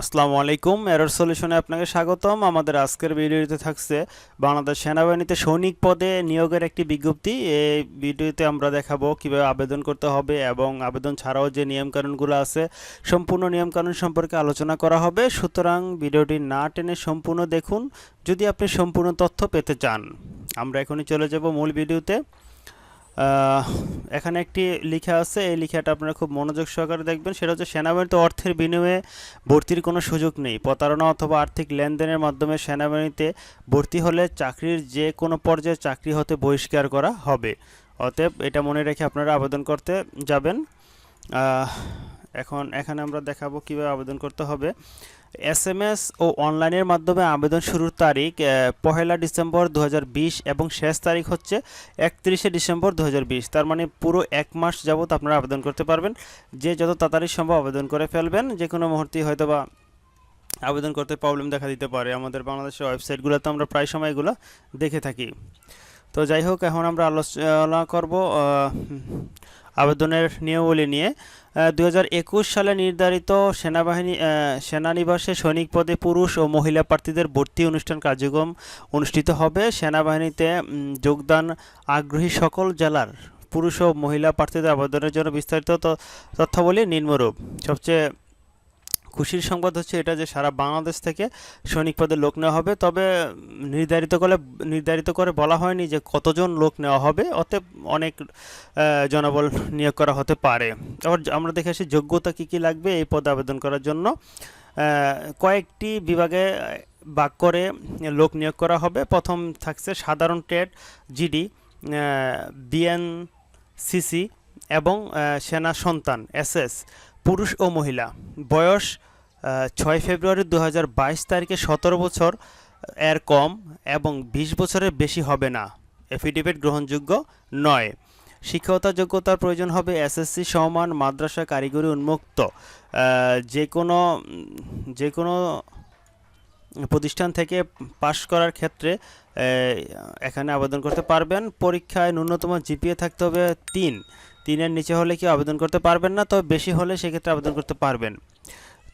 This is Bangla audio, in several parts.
আসসালামু আলাইকুম এরর সলিউশনে আপনাকে স্বাগতম। আমাদের আজকের ভিডিওতে থাকছে বাংলাদেশ সেনাবাহিনীতে সৈনিক পদে নিয়োগের একটি বিজ্ঞপ্তি। এই ভিডিওতে আমরা দেখাবো কীভাবে আবেদন করতে হবে এবং আবেদন ছাড়াও যে নিয়মকানুনগুলো আছে, সম্পূর্ণ নিয়মকানুন সম্পর্কে আলোচনা করা হবে। সুতরাং ভিডিওটি না টেনে সম্পূর্ণ দেখুন। যদি আপনি সম্পূর্ণ তথ্য পেতে চান, আমরা এখনই চলে যাব মূল ভিডিওতে। এখানে একটি লেখা আছে, এই লেখাটা আপনারা খুব মনোযোগ সহকারে দেখবেন। সেটা হচ্ছে সেনাবাহিনীতে অর্থের বিনিময়ে ভর্তির কোনো সুযোগ নেই। প্রতারণা অথবা আর্থিক লেনদেনের মাধ্যমে সেনাবাহিনীতে ভর্তি হলে চাকরির যে কোনো পর্যায়ে চাকরি হতে বহিষ্কার করা হবে। অতএব এটা মনে রেখে আপনারা আবেদন করতে যাবেন। এখন এখানে আমরা দেখাবো কীভাবে আবেদন করতে হবে। এস এম এস ও অনলাইনের মাধ্যমে আবেদন শুরুর তারিখ পহেলা ডিসেম্বর দু হাজার বিশ এবং শেষ তারিখ হচ্ছে একত্রিশে ডিসেম্বর দু হাজার বিশ। তার মানে পুরো এক মাস যাবত আপনারা আবেদন করতে পারবেন। যে যত তাড়াতাড়ি সম্ভব আবেদন করে ফেলবেন। যে কোনো মুহূর্তেই হয়তো বা আবেদন করতে প্রবলেম দেখা দিতে পারে। আমাদের বাংলাদেশের ওয়েবসাইটগুলোতে আমরা প্রায় সময় এগুলো দেখে থাকি। তো যাই হোক, এখন আমরা আলোচনা করব আবেদনের নিয়মাবলী নিয়ে। দু হাজার একুশ সালে নির্ধারিত সেনাবাহিনী সেনানিবাসে সৈনিক পদে পুরুষ ও মহিলা প্রার্থীদের ভর্তি অনুষ্ঠান কার্যক্রম অনুষ্ঠিত হবে। সেনাবাহিনীতে যোগদান আগ্রহী সকল জেলার পুরুষ ও মহিলা প্রার্থীদের আবেদনের জন্য বিস্তারিত তথ্যাবলী নিম্নরূপ। সবচেয়ে খুশির সংবাদ হচ্ছে এটা যে সারা বাংলাদেশ থেকে সৈনিক পদে লোক নেওয়া হবে। তবে নির্ধারিত করে নির্ধারিত করে বলা হয়নি যে কতজন লোক নেওয়া হবে। অতএব অনেক জনবল নিয়োগ করা হতে পারে। আবার আমরা দেখে আসি যোগ্যতা কী কী লাগবে এই পদে আবেদন করার জন্য। কয়েকটি বিভাগে ভাগ করে লোক নিয়োগ করা হবে। প্রথম থাকছে সাধারণ ট্রেড, জিডি বিএনসিসি এবং সেনা সন্তান, এসএস। পুরুষ ও মহিলা। বয়স ছয় ফেব্রুয়ারি দু হাজার বাইশ তারিখে সতেরো বছর এর কম এবং বিশ বছরের বেশি হবে না। এফিডেভিট গ্রহণযোগ্য নয়। শিক্ষকতা যোগ্যতার প্রয়োজন হবে এসএসসি, সমান, মাদ্রাসা, কারিগরি উন্মুক্ত। যে কোনো যে কোনো প্রতিষ্ঠান থেকে পাশ করার ক্ষেত্রে এখানে আবেদন করতে পারবেন। পরীক্ষায় ন্যূনতম জিপিএ থাকতে হবে তিন। তিনের নিচে হলে কি আবেদন করতে পারবেন না? তবে বেশি হলে সেক্ষেত্রে আবেদন করতে পারবেন।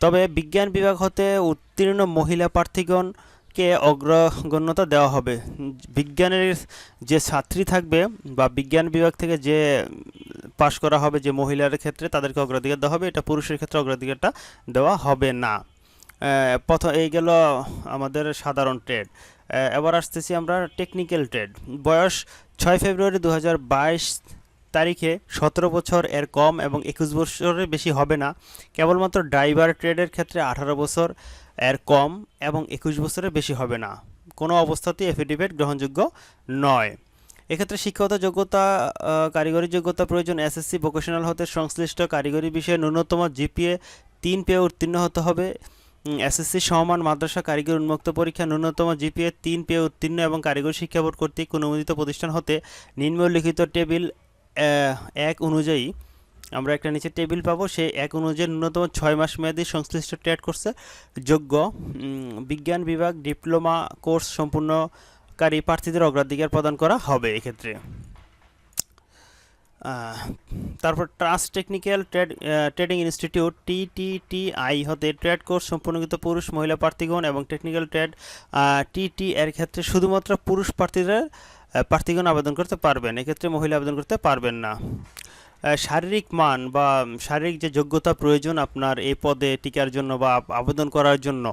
তবে বিজ্ঞান বিভাগ হতে উত্তীর্ণ মহিলা প্রার্থীগণকে অগ্রগণ্যতা দেওয়া হবে। বিজ্ঞানের যে ছাত্রী থাকবে বা বিজ্ঞান বিভাগ থেকে যে পাশ করা হবে যে মহিলার ক্ষেত্রে তাদেরকে অগ্রাধিকার দেওয়া হবে, এটা পুরুষের ক্ষেত্রে অগ্রাধিকারটা দেওয়া হবে না। প্রথম, এই গেল আমাদের সাধারণ ট্রেড এবার আসতেছি আমরা টেকনিক্যাল ট্রেড বয়স ছয় ফেব্রুয়ারি দু হাজার বাইশ তারিখে সতেরো বছর এর কম এবং একুশ বছরের বেশি হবে না। কেবলমাত্র ড্রাইভার ট্রেডের ক্ষেত্রে আঠারো বছর এর কম এবং একুশ বছরের বেশি হবে না। কোনো অবস্থাতেই এফিডেভিট গ্রহণযোগ্য নয়। এক্ষেত্রে শিক্ষকতা যোগ্যতা কারিগরি যোগ্যতা প্রয়োজন। এসএসসি ভোকেশনাল হতে সংশ্লিষ্ট কারিগরি বিষয়ে ন্যূনতম জিপিএ তিন পেয়ে উত্তীর্ণ হতে হবে। এসএসসি সমান মাদ্রাসা কারিগরি উন্মুক্ত পরীক্ষা, ন্যূনতম জিপিএ তিন পেয়ে উত্তীর্ণ এবং কারিগরি শিক্ষা বোর্ড কর্তৃক অনুমোদিত প্রতিষ্ঠান হতে নিম্নলিখিত টেবিল এক অনুযায়ী আমরা একটা নিচে টেবিল পাবো। সেই এক অনুযায়ী ন্যূনতম ছয় মাস মেয়াদি সংশ্লিষ্ট ট্রেড কোর্সে যোগ্য বিজ্ঞান বিভাগ ডিপ্লোমা কোর্স সম্পূর্ণকারী প্রার্থীদের অগ্রাধিকার প্রদান করা হবে এক্ষেত্রে। তারপর trust technical trade trading institute TTTI হতে ট্রেড কোর্স সম্পূর্ণকৃত পুরুষ মহিলা প্রার্থীগণ এবং টেকনিক্যাল ট্রেড টিটি এর ক্ষেত্রে শুধুমাত্র পুরুষ প্রার্থীরা আহ, প্রার্থীগণ আবেদন করতে পারবেন, এক্ষেত্রে মহিলা আবেদন করতে পারবেন না। শারীরিক মান বা শারীরিক যে যোগ্যতা প্রয়োজন আপনার এই পদে টিকার জন্য বা আবেদন করার জন্য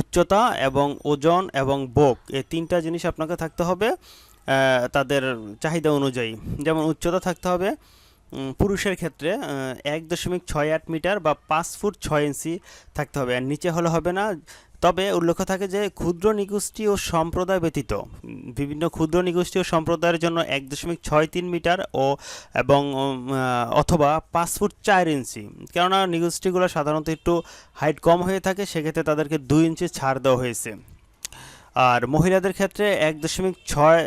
উচ্চতা এবং ওজন এবং বোক, এই তিনটা জিনিস আপনাকে থাকতে হবে তাদের চাহিদা অনুযায়ী। যেমন উচ্চতা থাকতে হবে পুরুষের ক্ষেত্রে এক দশমিক ছয় আট মিটার বা পাঁচ ফুট ছয় ইঞ্চি থাকতে হবে। আর নিচে হলে হবে না তবে উল্লেখ থাকে যে ক্ষুদ্র ও সম্প্রদায় ব্যতীত, বিভিন্ন ক্ষুদ্র ও সম্প্রদায়ের জন্য এক দশমিক ছয় তিন মিটার ও এবং অথবা পাঁচ ফুট চার ইঞ্চি। কেননা নিগোষ্ঠীগুলো সাধারণত একটু হাইট কম হয়ে থাকে, সেক্ষেত্রে তাদেরকে দুই ইঞ্চি ছাড় দেওয়া হয়েছে। আর মহিলাদের ক্ষেত্রে এক দশমিক ছয়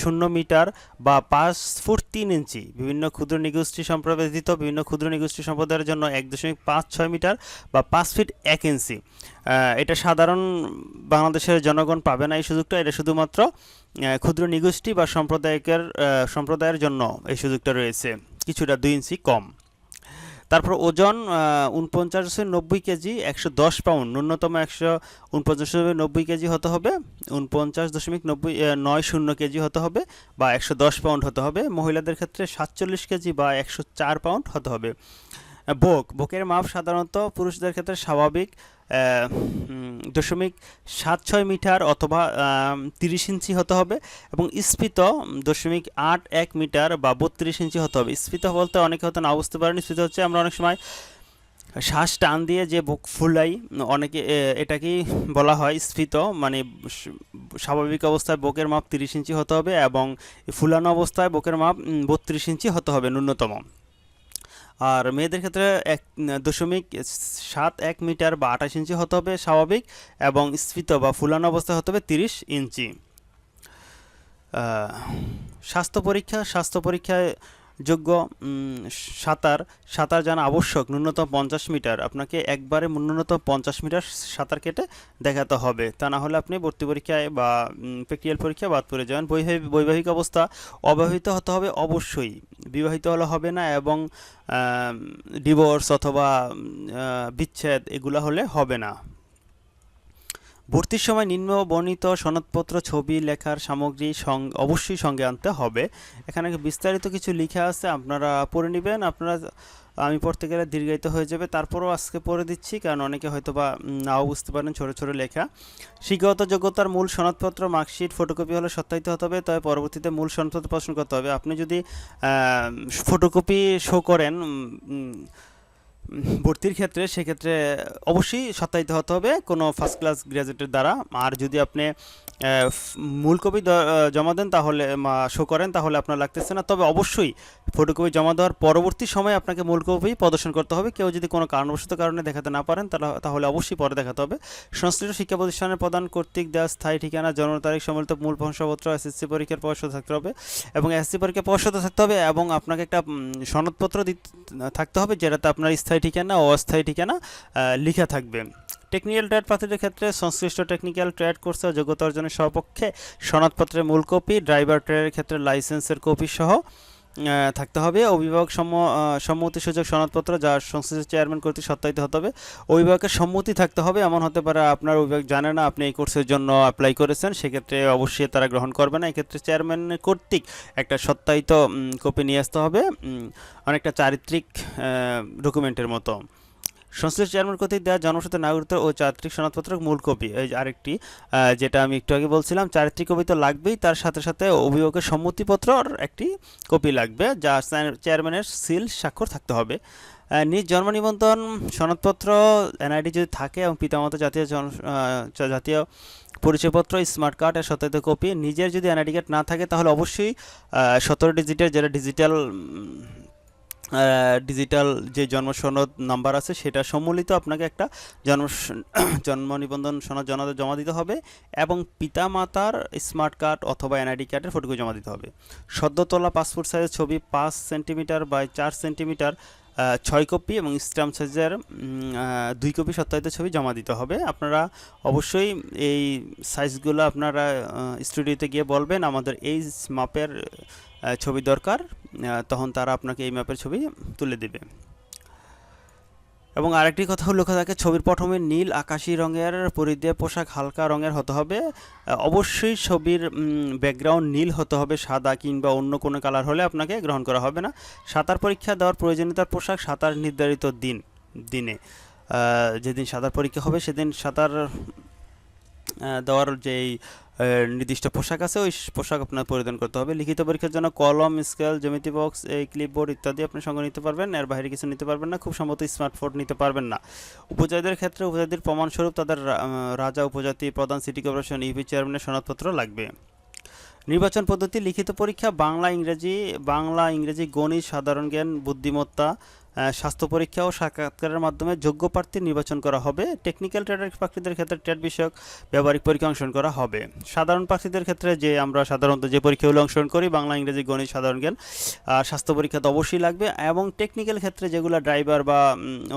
শূন্য মিটার বা পাঁচ ফুট তিন ইঞ্চি। বিভিন্ন ক্ষুদ্র নিগোষ্ঠী সম্প্রদায় ব্যতীত বিভিন্ন ক্ষুদ্র নিগোষ্ঠী সম্প্রদায়ের জন্য এক দশমিক পাঁচ ছয় মিটার বা পাঁচ ফিট এক ইঞ্চি। এটা সাধারণ বাংলাদেশের জনগণ পাবে না এই সুযোগটা। এটা শুধুমাত্র ক্ষুদ্র নিগোষ্ঠী বা সম্প্রদায়কের সম্প্রদায়ের জন্য এই সুযোগটা রয়েছে। কিছুটা দুই ইঞ্চি কম। তারপর ওজন উনপঞ্চাশে নব্বই কেজি, একশো দশ পাউন্ড, ন্যূনতম একশো উনপঞ্চাশ নব্বই কেজি হতে হবে উনপঞ্চাশ দশমিক নব্বই নয় শূন্য কেজি হতে হবে বা একশো দশ পাউন্ড হতে হবে। মহিলাদের ক্ষেত্রে সাতচল্লিশ কেজি বা একশো চার পাউন্ড হতে হবে। বোক বোকের মাপ সাধারণত পুরুষদের ক্ষেত্রে স্বাভাবিক দশমিক সাত ছয় মিটার অথবা তিরিশ ইঞ্চি হতে হবে এবং স্ফীত দশমিক আট এক মিটার বা বত্রিশ ইঞ্চি হতে হবে। স্ফীত বলতে অনেকে হয়তো না বুঝতে পারেন। স্ফীত হচ্ছে আমরা অনেক সময় শ্বাস টান দিয়ে যে বুক ফুলাই, অনেকে এটাকেই বলা হয় স্ফীত। মানে স্বাভাবিক অবস্থায় বুকের মাপ তিরিশ ইঞ্চি হতে হবে এবং ফুলানো অবস্থায় বুকের মাপ বত্রিশ ইঞ্চি হতে হবে ন্যূনতম। আর মেয়েদের ক্ষেত্রে এক, দশমিক সাত এক মিটার বা আঠাশ ইঞ্চি হতে হবে স্বাভাবিক এবং স্ফীত বা ফুলানো অবস্থায় হতে হবে তিরিশ ইঞ্চি। স্বাস্থ্য পরীক্ষা, স্বাস্থ্য পরীক্ষায় যোগ্য সাঁতার সাঁতার জানা আবশ্যক, ন্যূনতম পঞ্চাশ মিটার। আপনাকে একবারে ন্যূনতম পঞ্চাশ মিটার সাঁতার কেটে দেখাতে হবে। তা না হলে আপনি ভর্তি পরীক্ষায় বা প্র্যাকটিক্যাল পরীক্ষায় বাদ পড়ে যাবেন। বৈবাহিক অবস্থা অবিবাহিত হতে হবে অবশ্যই। বিবাহিত হলে হবে না এবং ডিভোর্স অথবা বিচ্ছেদ এগুলো হলে হবে না। ভর্তির সময় নিম্ন বর্ণিত সনদপত্র, ছবি, লেখার সামগ্রী অবশ্যই সঙ্গে আনতে হবে। এখানে বিস্তারিত কিছু লিখা আছে, আপনারা পড়ে নেবেন। আপনারা, আমি পড়তে গেলে দীর্ঘায়িত হয়ে যাবে। তারপরও আজকে পড়ে দিচ্ছি, কারণ অনেকে হয়তো বা নাও বুঝতে পারেন ছোট ছোট লেখা। শিক্ষাগত যোগ্যতার মূল সনদপত্র, মার্কশিট, ফটোকপি হলে সত্যায়িত হতে হবে, তবে পরবর্তীতে মূল সনদপত্র প্রশ্ন করতে হবে। আপনি যদি ফটোকপি শো করেন ভর্তির ক্ষেত্রে সেক্ষেত্রে অবশ্যই সত্যায়িত হতে হবে কোনো ফার্স্ট ক্লাস গ্র্যাজুয়েটের দ্বারা। আর যদি আপনি আহ, ফ- মূল কপি জমা দেন তাহলে শো করেন তাহলে আপনার লাগতেছে না। তবে অবশ্যই ফটোকপি জমা দেওয়ার পরবর্তী সময়ে আপনাকে মূল কপি প্রদর্শন করতে হবে। কেউ যদি কোনো কারণবশত কারণে দেখাতে না পারেন তাহলে অবশ্যই পরে দেখাতে হবে। সংশ্লিষ্ট শিক্ষা প্রতিষ্ঠানের প্রদান কর্তৃক দেওয়া স্থায়ী ঠিকানা জন্ম তারিখ সম্বলিত মূল প্রশংসাপত্র এসএসসি পরীক্ষার পর্ষদ থাকতে হবে এবং এসএসসি পরীক্ষার পর্ষদ থাকতে হবে এবং আপনাকে একটা সনদপত্র দিতে থাকতে হবে যেটাতে আপনার স্থায়ী ঠিকানা ও অস্থায়ী ঠিকানা লেখা থাকবে। টেকনিক্যাল ট্রেড প্রার্থীদের ক্ষেত্রে সংশ্লিষ্ট টেকনিক্যাল ট্রেড কোর্সে যোগ্যতা অর্জনের সপক্ষে সনদপত্রের মূল কপি, ড্রাইভার ট্রেডের ক্ষেত্রে লাইসেন্সের কপি সহ থাকতে হবে। অভিভাবক সম্ম সম্মতি সুযোগ সনদপত্র যা সংশ্লিষ্ট চেয়ারম্যান কর্তৃক সত্যায়িত হতে হবে। অভিভাবকের সম্মতি থাকতে হবে, এমন হতে পারে আপনার অভিভাবক জানে না আপনি এই কোর্সের জন্য অ্যাপ্লাই করেছেন, সেক্ষেত্রে অবশ্যই তারা গ্রহণ করবে না। এক্ষেত্রে চেয়ারম্যান কর্তৃক একটা সত্যায়িত কপি নিয়ে আসতে হবে অনেকটা চারিত্রিক ডকুমেন্টের মতো। সংশ্লিষ্ট চেয়ারম্যান কর্তৃক দেওয়া জনসাথে নাগরিকত্ব ও চারিত্রিক সনদপত্র মূল কপি। এই আরেকটি যেটা আমি একটু আগে বলছিলাম, চারিত্রিক কপি তো লাগবেই, তার সাথে সাথে অভিভাবকের সম্মতিপত্রর একটি কপি লাগবে, যা চেয়ারম্যানের সিল স্বাক্ষর থাকতে হবে। নিজ জন্ম নিবন্ধন সনদপত্র এনআইডি যদি থাকে এবং পিতামাতা জাতীয় জাতীয় পরিচয়পত্র স্মার্ট কার্ড এর সত্যায়িত কপি, নিজের যদি এনআইডি কার্ড না থাকে, তাহলে অবশ্যই সতেরো ডিজিটের যেটা ডিজিটাল ডিজিটাল যে জন্ম সনদ নাম্বার আছে, সেটা সম্মিলিত আপনাকে একটা জন্ম জন্ম নিবন্ধন সনদ জমা জমা দিতে হবে এবং পিতামাতার স্মার্ট কার্ড অথবা এনআইডি কার্ডের ফটোকপি জমা দিতে হবে। সদ্যতলা পাসপোর্ট সাইজের ছবি পাঁচ সেন্টিমিটার বাই চার সেন্টিমিটার ছয় কপি এবং স্ট্যাম্প সাইজের দুই কপি সত্যায়িত ছবি জমা দিতে হবে। আপনারা অবশ্যই এই সাইজগুলো আপনারা স্টুডিওতে গিয়ে বলবেন। আমাদের এই মাপের ছবি দরকার। তখন তারা আপনাকে এই ম্যাপের ছবি তুলে দেবে। এবং আরেকটি কথা উল্লেখ থাকে, ছবির পটভূমি নীল আকাশি রঙের পরিধে পোশাক হালকা রঙের হতে হবে। অবশ্যই ছবির ব্যাকগ্রাউন্ড নীল হতে হবে, সাদা কিংবা অন্য কোনো কালার হলে আপনাকে গ্রহণ করা হবে না। সাঁতার পরীক্ষা দেওয়ার প্রয়োজনীয়তার পোশাক সাঁতার নির্ধারিত দিন, দিনে। যেদিন সাঁতার পরীক্ষা হবে, সেদিন সাঁতার দেওয়ার যেই নির্দিষ্ট পোশাক আছে, ওই পোশাক আপনার পরিধান করতে হবে। লিখিত পরীক্ষার জন্য কলম, স্কেল, জ্যামিতি বক্স, এই ক্লিপবোর্ড ইত্যাদি আপনি সঙ্গে নিতে পারবেন। এর বাইরে কিছু নিতে পারবেন না, খুব সম্ভবত স্মার্টফোন নিতে পারবেন না। উপজাতিদের ক্ষেত্রে উপজাতির প্রমাণস্বরূপ তাদের রাজা, উপজাতি, প্রধান সিটি কর্পোরেশন ইউপি চেয়ারম্যানের সনদপত্র লাগবে। নির্বাচন পদ্ধতি, লিখিত পরীক্ষা, বাংলা ইংরেজি বাংলা ইংরেজি গণিত, সাধারণ জ্ঞান, বুদ্ধিমত্তা স্বাস্থ্য পরীক্ষা ও সাক্ষাৎকারের মাধ্যমে যোগ্য প্রার্থী নির্বাচন করা হবে। টেকনিক্যাল ট্রেডের প্রার্থীদের ক্ষেত্রে ট্রেড বিষয়ক ব্যবহারিক পরীক্ষা অংশগ্রহণ করা হবে। সাধারণ প্রার্থীদের ক্ষেত্রে যে আমরা সাধারণত যে পরীক্ষাগুলো অংশগ্রহণ করি, বাংলা, ইংরেজি, গণিত, সাধারণ জ্ঞান স্বাস্থ্য পরীক্ষা তো অবশ্যই লাগবে এবং টেকনিক্যাল ক্ষেত্রে যেগুলো ড্রাইভার বা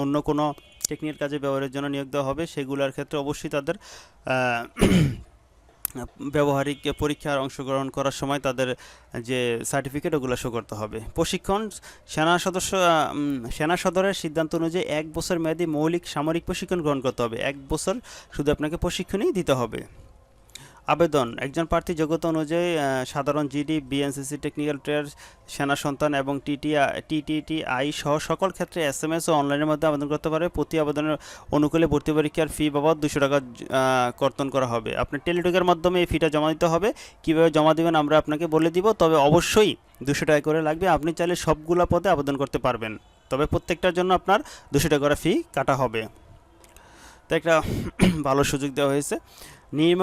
অন্য কোনো টেকনিক্যাল কাজে ব্যবহারের জন্য নিয়োগ দেওয়া হবে, সেগুলোর ক্ষেত্রে অবশ্যই তাদের ব্যবহারিক পরীক্ষার অংশগ্রহণ করার সময় তাদের যে সার্টিফিকেট ওগুলো শো করতে হবে। প্রশিক্ষণ, সেনা সদস্য সেনা সদরের সিদ্ধান্ত অনুযায়ী এক বছর মেয়াদী মৌলিক সামরিক প্রশিক্ষণ গ্রহণ করতে হবে। এক বছর শুধু আপনাকে প্রশিক্ষণই দিতে হবে। আবেদন। একজন প্রার্থী যোগ্যতা অনুযায়ী সাধারণ জিডি, বিএনসিসি, টেকনিক্যাল ট্রেড সেনা সন্তান এবং টিটি টিটিটিআই সহ সকল ক্ষেত্রে এস এম এস ও অনলাইনের মধ্যে আবেদন করতে পারে প্রতি আবেদনের অনুকূলে ভর্তি পরীক্ষার ফি বাবদ দুশো টাকা কর্তন করা হবে। আপনি টেলিটকের মাধ্যমে এই ফিটা জমা দিতে হবে। কীভাবে জমা দেবেন আমরা আপনাকে বলে দিব। তবে অবশ্যই দুশো টাকা করে লাগবে। আপনি চাইলে সবগুলো পদে আবেদন করতে পারবেন। তবে প্রত্যেকটার জন্য আপনার দুশো টাকা করে ফি কাটা হবে। তো একটা ভালো সুযোগ দেওয়া হয়েছে। নিম্ন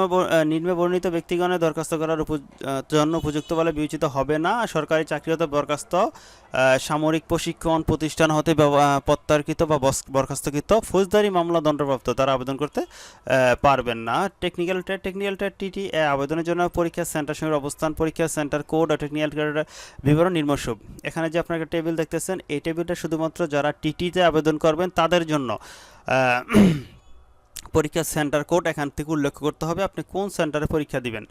নিম্নে বর্ণিত ব্যক্তিগণের দরখাস্ত করার জন্য উপযুক্ত বলে বিবেচিত হবে না। সরকারি চাকরিরত বরখাস্ত সামরিক প্রশিক্ষণ প্রতিষ্ঠান হতে আহ, বা বরখাস্তকৃত ফৌজদারি মামলা দণ্ডপ্রাপ্ত তারা আবেদন করতে পারবেন না। Technical trade technical trade TT আবেদনের জন্য পরীক্ষা সেন্টার সঙ্গে অবস্থান পরীক্ষা সেন্টার কোড ও টেকনিক্যাল বিবরণ নির্মসব এখানে যে আপনার টেবিল দেখতেছেন এই টেবিলটা শুধুমাত্র যারা টিটিতে আবেদন করবেন তাদের জন্য। পরীক্ষার সেন্টার কোড এখান থেকে উল্লেখ করতে হবে আপনি কোন সেন্টারে পরীক্ষা দিবেন।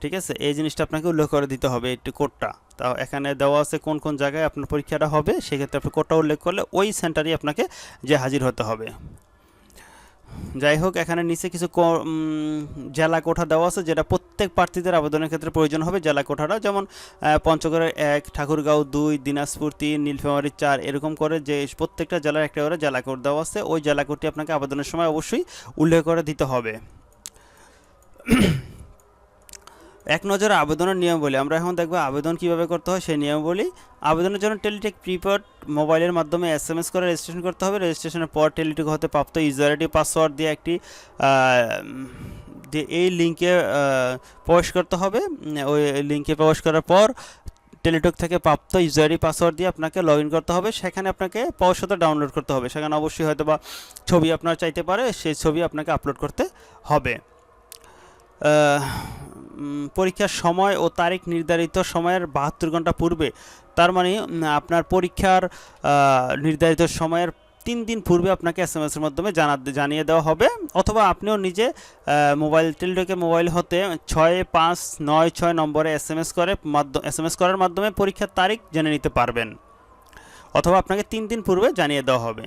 ঠিক আছে? এই জিনিসটা আপনাকে উল্লেখ করে দিতে হবে একটি কোডটা তা এখানে দেওয়া আছে কোন কোন জায়গায় আপনার পরীক্ষাটা হবে, সেক্ষেত্রে আপনি কোডটা উল্লেখ করলে ওই সেন্টারই আপনাকে যে হাজির হতে হবে। যাই হোক, এখানে নিচে কিছু জেলা কোঠা দেওয়া আছে, যেটা প্রত্যেক প্রার্থীদের আবেদনের ক্ষেত্রে প্রয়োজন হবে জেলা কোঠাটা। যেমন পঞ্চগড়ের এক, ঠাকুরগাঁও দুই, দিনাজপুর তিন, নীলফামারি চার, এরকম করে যে প্রত্যেকটা জেলার একটা করে জেলা কোড দেওয়া আছে, ওই জেলা কোডটি আপনাকে আবেদনের সময় অবশ্যই উল্লেখ করে দিতে হবে। এক নজরে আবেদনের নিয়মাবলী আমরা এখন দেখব আবেদন কীভাবে করতে হয় সেই নিয়মাবলী আবেদনের জন্য টেলিটেক প্রিপেড মোবাইলের মাধ্যমে এস এম এস করে রেজিস্ট্রেশন করতে হবে। রেজিস্ট্রেশনের পর টেলিটেক হতে প্রাপ্ত ইউজার আইডি, পাসওয়ার্ড দিয়ে একটি এই লিঙ্কে প্রবেশ করতে হবে। ওই লিঙ্কে প্রবেশ করার পর টেলিটক থেকে প্রাপ্ত ইউজার পাসওয়ার্ড দিয়ে আপনাকে লগ করতে হবে। সেখানে আপনাকে পয়সাটা ডাউনলোড করতে হবে। সেখানে অবশ্যই হয়তো বা ছবি আপনার চাইতে পারে, সেই ছবি আপনাকে আপলোড করতে হবে। পরীক্ষার সময় ও তারিখ নির্ধারিত সময়ের বাহাত্তর ঘণ্টা পূর্বে। তার মানে আপনার পরীক্ষার নির্ধারিত সময়ের তিন দিন পূর্বে আপনাকে এস এম এসের মাধ্যমে জানা, জানিয়ে দেওয়া হবে। অথবা আপনিও নিজে মোবাইল টেলিটকের মোবাইল হতে ছয় পাঁচ নয় ছয় নম্বরে এস এম এস করে এস এম এস করার মাধ্যমে পরীক্ষার তারিখ জেনে নিতে পারবেন। অথবা আপনাকে তিন দিন পূর্বে জানিয়ে দেওয়া হবে।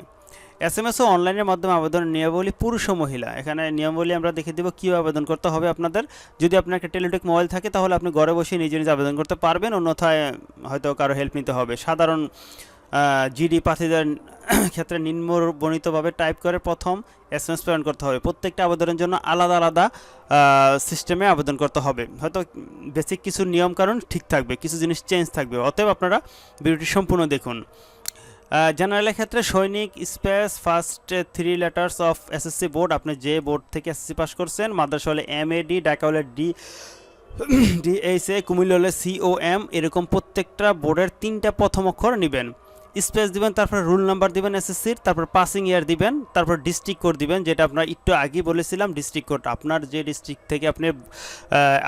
এস এম এস ও অনলাইনের মাধ্যমে আবেদনের নিয়মাবলী পুরুষ ও মহিলা। এখানে নিয়মাবলী আমরা দেখে দেবো কীভাবে আবেদন করতে হবে আপনাদের। যদি আপনার একটা টেলিটক মোবাইল থাকে, তাহলে আপনি ঘরে বসে নিজে নিজে আবেদন করতে পারবেন। অন্যথায় হয়তো কারও হেল্প নিতে হবে। সাধারণ জিডি প্রার্থীদের ক্ষেত্রে নিম্নবর্ণিতভাবে টাইপ করে প্রথম এস এম এস প্রেরণ করতে হবে। প্রত্যেকটা আবেদনের জন্য আলাদা আলাদা সিস্টেমে আবেদন করতে হবে। হয়তো বেসিক কিছু নিয়মকানুন ঠিক থাকবে, কিছু জিনিস চেঞ্জ থাকবে। অতএব আপনারা ভিডিওটি সম্পূর্ণ দেখুন। জেনারেলের ক্ষেত্রে সৈনিক space first three letters of SSC board আপনি যে বোর্ড থেকে এসএসসি পাস করছেন, মাদ্রাসা হলে এম এ ডি ঢাকা হলে ডি ডিএসএ কুমিল্লা হলে সিও এম এরকম প্রত্যেকটা বোর্ডের তিনটা প্রথম অক্ষর নেবেন। স্পেস দিবেন, তারপর রুল নাম্বার দিবেন এসএসসির, তারপর পাসিং ইয়ার দিবেন, তারপর ডিস্ট্রিক্ট কোড দিবেন, যেটা আপনার একটু আগেই বলেছিলাম, ডিস্ট্রিক্ট কোড। আপনার যে ডিস্ট্রিক্ট থেকে আপনি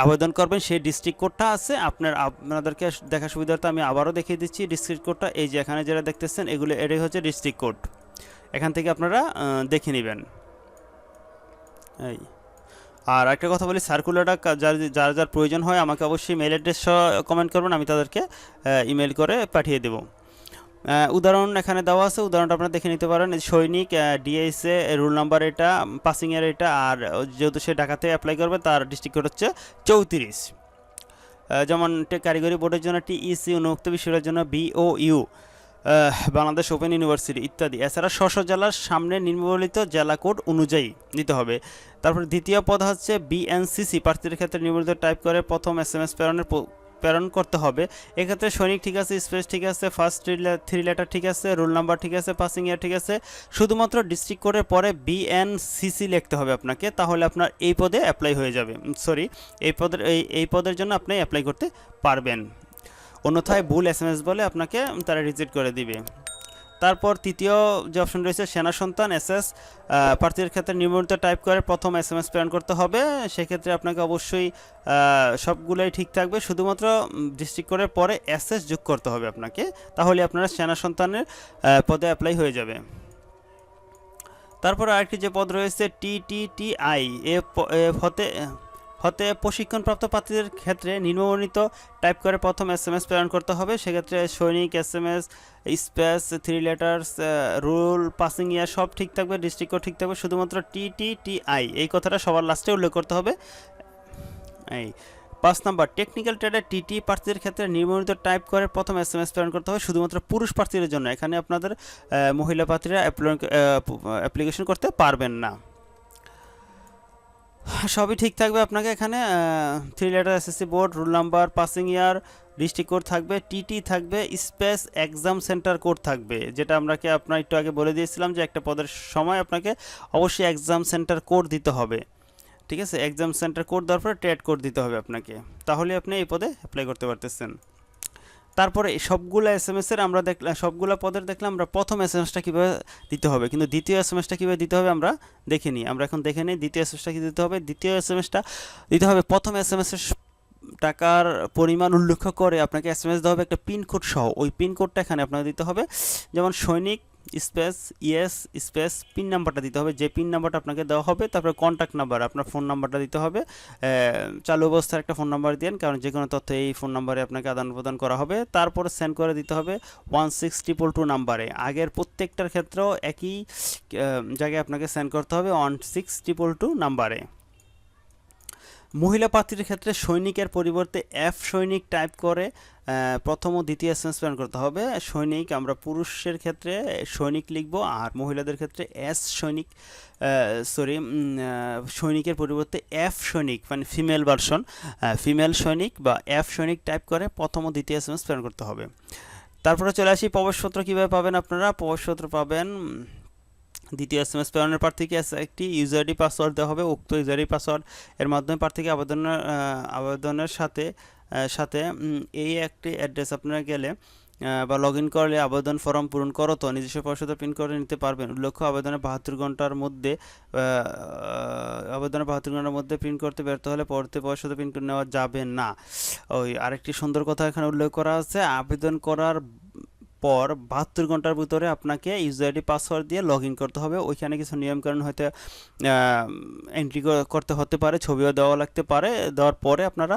আবেদন করবেন, সেই ডিস্ট্রিক্ট কোডটা আছে। আপনার, আপনাদেরকে দেখা সুবিধার্থে আমি আবারও দেখিয়ে দিচ্ছি ডিস্ট্রিক্ট কোডটা। এই যে এখানে যারা দেখতেছেন, এগুলো, এটাই হচ্ছে ডিস্ট্রিক্ট কোড। এখান থেকে আপনারা দেখে নেবেন। এই। আর একটা কথা বলি, সার্কুলারটা যার যার যার প্রয়োজন হয়, আমাকে অবশ্যই মেল অ্যাড্রেস কমেন্ট করবেন, আমি তাদেরকে ইমেল করে পাঠিয়ে দেবো। উদাহরণ এখানে দেওয়া আছে, উদাহরণটা আপনারা দেখে নিতে পারেন। সৈনিক ডিএসএ রুল নাম্বার এটা পাসিংয়ের এটা, আর যেহেতু সে ঢাকাতে অ্যাপ্লাই করবে, তার ডিস্ট্রিক্ট কোড হচ্ছে চৌত্রিশ। যেমন কারিগরি বোর্ডের জন্য টিইসি উন্মুক্ত বিষয়ের জন্য B O U Bangladesh open university ইত্যাদি। এছাড়া স্ব জেলার সামনে নিম্নবর্ণিত জেলা কোড অনুযায়ী দিতে হবে। তারপর দ্বিতীয় পদ হচ্ছে বিএনসিসি প্রার্থীদের ক্ষেত্রে নিম্নলিখিত টাইপ করে প্রথম এস এম এস প্রেরণের প্রেরণ করতে হবে। এক্ষেত্রে সৈনিক ঠিক আছে, স্পেস ঠিক আছে ফার্স্ট থ্রি লেটার ঠিক আছে রোল নাম্বার ঠিক আছে পাসিং ইয়ার ঠিক আছে। শুধুমাত্র ডিস্ট্রিক্ট কোডের পরে বিএনসিসি লিখতে হবে আপনাকে, তাহলে আপনার এই পদে অ্যাপ্লাই হয়ে যাবে। সরি এই পদের, এই এই পদের জন্য আপনি অ্যাপ্লাই করতে পারবেন। অন্যথায় ভুল এস বলে আপনাকে তারা রিজেক্ট করে দিবে। তারপর তৃতীয় যে অপশন রয়েছে, সেনা সন্তান এস এস প্রার্থীর ক্ষেত্রে নিবন্ধিত টাইপ করে প্রথম এস এম এস প্রেরণ করতে হবে। সেক্ষেত্রে আপনাকে অবশ্যই সবগুলোই ঠিক থাকবে। শুধুমাত্র ডিস্ট্রিক্ট কোডের পরে এস এস যোগ করতে হবে আপনাকে। তাহলে আপনারা সেনা সন্তানের পদে অ্যাপ্লাই হয়ে যাবে। তারপর আরেকটি যে পদ রয়েছে টি টি টি আই এ হতে হতে প্রশিক্ষণপ্রাপ্ত প্রার্থীদের ক্ষেত্রে নিম্নবর্ণিত টাইপ করে প্রথম এস এম এস প্রেরণ করতে হবে। সেক্ষেত্রে সৈনিক S M S space, three letters roll, passing year সব ঠিক থাকবে, ডিস্ট্রিক্টও ঠিক থাকবে। শুধুমাত্র টি টি টি আই, এই কথাটা সবার লাস্টে উল্লেখ করতে হবে। এই পাঁচ নাম্বার, টেকনিক্যাল ট্রেডের টিটি প্রার্থীদের ক্ষেত্রে নির্মিত টাইপ করে প্রথম এস এম এস প্রেরণ করতে হবে, শুধুমাত্র পুরুষ প্রার্থীদের জন্য। এখানে আপনাদের মহিলা প্রার্থীরা অ্যাপ্লিকেশন করতে পারবেন না। সবই ঠিক থাকবে আপনাকে এখানে three letter SSC board roll number passing year district code থাকবে টিটি থাকবে স্পেস এক্সাম সেন্টার কোড থাকবে। যেটা আপনাকে আপনার একটু আগে বলে দিয়েছিলাম যে একটা পদের সময় আপনাকে অবশ্যই এক্সাম সেন্টার কোড দিতে হবে। ঠিক আছে? এক্সাম সেন্টার কোড দেওয়ার পরে ট্রেড কোড দিতে হবে আপনাকে। তাহলে আপনি এই পদে অ্যাপ্লাই করতে পারতেছেন। তারপরে সবগুলো এস এম এসের আমরা দেখলাম সবগুলো পদের দেখলাম আমরা প্রথম এস এম এসটা কীভাবে দিতে হবে, কিন্তু দ্বিতীয় এস এম এসটা কীভাবে দিতে হবে আমরা দেখে নিই। আমরা এখন দেখে নিই দ্বিতীয় এস এম এসটা কী দিতে হবে, দ্বিতীয় এস এম এসটা দিতে হবে, প্রথম এস এম এসের টাকার পরিমাণ উল্লেখ করে আপনাকে এস এম এস দেওয়া হবে একটা পিনকোড সহ। ওই পিনকোডটা এখানে আপনাকে দিতে হবে। যেমন সৈনিক স্পেস ইয়েস স্পেস পিন নাম্বারটা দিতে হবে। যে পিন নাম্বারটা আপনাকে দেওয়া হবে, তারপরে কন্ট্যাক্ট নাম্বার আপনার ফোন নাম্বারটা দিতে হবে। চালু অবস্থার একটা ফোন নাম্বার দিন কারণ যে কোনো তথ্য এই ফোন নাম্বারে আপনাকে আদান প্রদান করা হবে। তারপর সেন্ড করে দিতে হবে ওয়ান সিক্স ট্রিপল টু নাম্বারে আগের প্রত্যেকটার ক্ষেত্রেও একই জায়গায় আপনাকে সেন্ড করতে হবে ওয়ান সিক্স ট্রিপল টু নাম্বারে মহিলা প্রার্থীর ক্ষেত্রে সৈনিকের পরিবর্তে এফ সৈনিক টাইপ করে প্রথম ও দ্বিতীয় প্রেরণ করতে হবে। সৈনিক, আমরা পুরুষের ক্ষেত্রে সৈনিক লিখব আর মহিলাদের ক্ষেত্রে এস সৈনিক সরি সৈনিকের পরিবর্তে এফ সৈনিক মানে ফিমেল ভার্সন ফিমেল সৈনিক বা এফ সৈনিক টাইপ করে প্রথম ও দ্বিতীয় প্রেরণ করতে হবে। তারপরে চলে আসি, প্রবেশপত্র কীভাবে পাবেন আপনারা? প্রবেশপত্র পাবেন দ্বিতীয় এস এম এস প্রেরণের প্রার্থীকে একটি ইউজারডি পাসওয়ার্ড দেওয়া হবে উক্ত ইউজারডি পাসওয়ার্ড এর মাধ্যমে প্রার্থীকে আবেদনের আবেদনের সাথে সাথে এই একটি অ্যাড্রেস আপনারা গেলে বা লগ ইন করলে আবেদন ফর্ম পূরণ করো তো নিজস্ব পরিষদে পিন করে নিতে পারবেন। উল্লেখ্য আবেদনের বাহাত্তর ঘণ্টার মধ্যে আহ, আবেদনের বাহাত্তর ঘণ্টার মধ্যে প্রিন্ট করতে ব্যর্থ হলে পরবর্তী পরিষদে প্রিন্ট করে নেওয়া যাবে না। ওই আরেকটি সুন্দর কথা এখানে উল্লেখ করা আছে আবেদন করার পর বাহাত্তর ঘণ্টার ভিতরে আপনাকে ইউজার আইডি পাসওয়ার্ড দিয়ে লগ ইন করতে হবে। ওইখানে কিছু নিয়মকানুন হয়তো এন্ট্রি করতে হতে পারে, ছবিও দেওয়া লাগতে পারে। দেওয়ার পরে আপনারা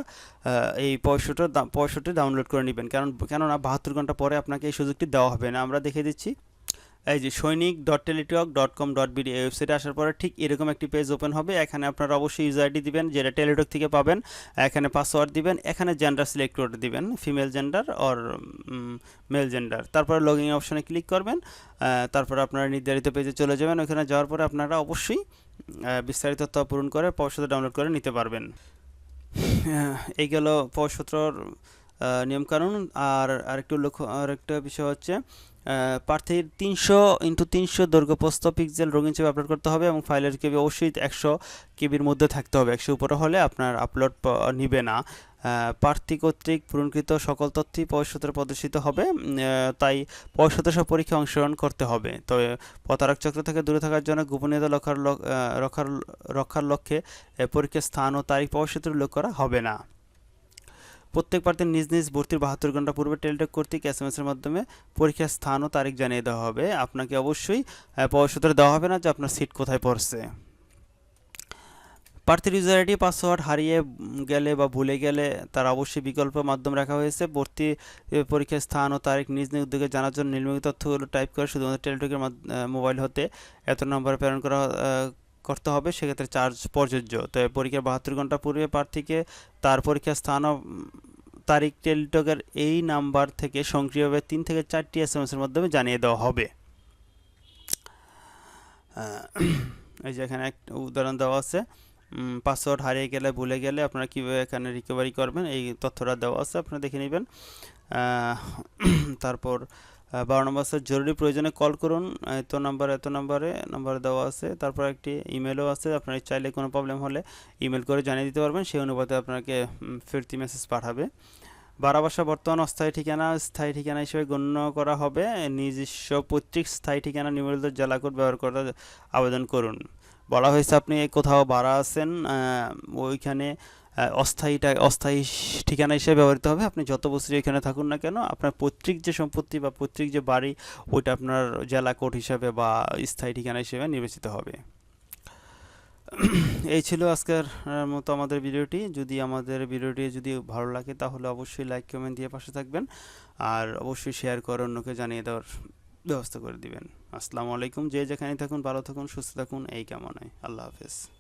এই পঁয়ষট্টি পঁয়ষট্টি ডাউনলোড করে নেবেন। কারণ, কেননা বাহাত্তর ঘণ্টা পরে আপনাকে এই সুযোগটি দেওয়া হবে না। আমরা দেখে দিচ্ছি। এই যে সৈনিক dot Teletalk dot com dot BD এই ওয়েবসাইটে আসার পরে ঠিক এরকম একটি পেজ ওপেন হবে। এখানে আপনারা অবশ্যই ইউজার আইডি দিবেন, যেটা টেলিটক থেকে পাবেন, এখানে পাসওয়ার্ড দিবেন, এখানে জেন্ডার সিলেক্ট করে দিবেন female gender or male gender তারপরে লগিং অপশনে ক্লিক করবেন তারপরে আপনারা নির্ধারিত পেজে চলে যাবেন। ওখানে যাওয়ার পরে আপনারা অবশ্যই বিস্তারিত তথ্য পূরণ করে পরিশোধ ডাউনলোড করে নিতে পারবেন। এই গেল পরিশোধর নিয়মকানুন। আর আরেকটু লক্ষ্য, আরেকটা বিষয় হচ্ছে প্রার্থীর তিনশো ইন্টু তিনশো দৈর্ঘ্য প্রস্থ পিক্সেল রঙিন ছবি আপলোড করতে হবে এবং ফাইলের কেবি অবশ্যই একশো কেবির মধ্যে থাকতে হবে। একশো উপরে হলে আপনার আপলোড নিবে না। প্রার্থী কর্তৃক পূরণকৃত সকল তথ্যই পরিশোধের প্রদর্শিত হবে। তাই পরিশোধের সব পরীক্ষা অংশগ্রহণ করতে হবে। তবে প্রতারক চক্র থেকে দূরে থাকার জন্য গোপনীয়তা রক্ষার রক্ষার রক্ষার লক্ষ্যে পরীক্ষার স্থান ও তারিখ পরিশোধের উল্লেখ করা হবে না। প্রত্যেক প্রার্থীর নিজ নিজ ভর্তির বাহাত্তর ঘণ্টা পূর্বে টেলিটক কর্তৃক এস এম এর মাধ্যমে পরীক্ষার স্থান ও তারিখ জানিয়ে দেওয়া হবে। আপনাকে অবশ্যই পরিশোধের দেওয়া হবে না যে আপনার সিট কোথায় পড়ছে। প্রার্থীর ইউজার আইডি পাসওয়ার্ড হারিয়ে গেলে বা ভুলে গেলে তার অবশ্যই বিকল্প মাধ্যম রাখা হয়েছে। ভর্তি পরীক্ষার স্থান ও তারিখ নিজ নিজ উদ্যোগে জানার জন্য নির্মিত তথ্যগুলো টাইপ করে শুধুমাত্র টেলিটকের মোবাইল হতে এত নম্বরে প্রেরণ করা করতে হবে, সেক্ষেত্রে চার্জ প্রযোজ্য। তো পরীক্ষার বাহাত্তর ঘণ্টা পূর্বে প্রার্থীকে তার পরীক্ষার স্থান তারিখ টেলিটকের এই নাম্বার থেকে সক্রিয়ভাবে তিন থেকে চারটি এস এর মাধ্যমে জানিয়ে দেওয়া হবে। এই যে এখানে একটা উদাহরণ দেওয়া আছে। পাসওয়ার্ড হারিয়ে গেলে, ভুলে গেলে আপনারা কীভাবে এখানে রিকভারি করবেন, এই তথ্যটা দেওয়া আছে, আপনারা দেখে নেবেন। তারপর বারো নম্বর আছে জরুরি প্রয়োজনে কল করুন। এত নাম্বার এত নাম্বারে নাম্বার দেওয়া আছে। তারপর একটি ইমেলও আছে। আপনারা চাইলে কোনো প্রবলেম হলে ইমেল করে জানিয়ে দিতে পারবেন। সেই অনুপাতে আপনাকে ফিরতি মেসেজ পাঠাবে। বারাবাসা বর্তমান অস্থায়ী ঠিকানা, স্থায়ী ঠিকানা হিসেবে গণ্য করা হবে। নিজস্ব পৈতৃক স্থায়ী ঠিকানা নিম্নলিখিত জেলা কোড ব্যবহার করে আবেদন করুন। বলা হয়েছে আপনি কোথাও ভাড়া আছেন ওইখানে অস্থায়ীটা, অস্থায়ী ঠিকানা হিসেবে ব্যবহৃত হবে। আপনি যত বছরই এখানে থাকুন না কেন, আপনার পৈতৃক যে সম্পত্তি বা পৈতৃক যে বাড়ি, ওইটা আপনার জেলা কোড হিসাবে বা স্থায়ী ঠিকানা হিসেবে নির্বাচিত হবে। এই ছিল আজকের মতো আমাদের ভিডিওটি। যদি আমাদের ভিডিওটি যদি ভালো লাগে, তাহলে অবশ্যই লাইক কমেন্ট দিয়ে পাশে থাকবেন। আর অবশ্যই শেয়ার করে অন্যকে জানিয়ে দেওয়ার ব্যবস্থা করে দিবেন। আসসালামু আলাইকুম। যে যেখানে থাকুন, ভালো থাকুন, সুস্থ থাকুন, এই কামনায়। আল্লাহ হাফেজ।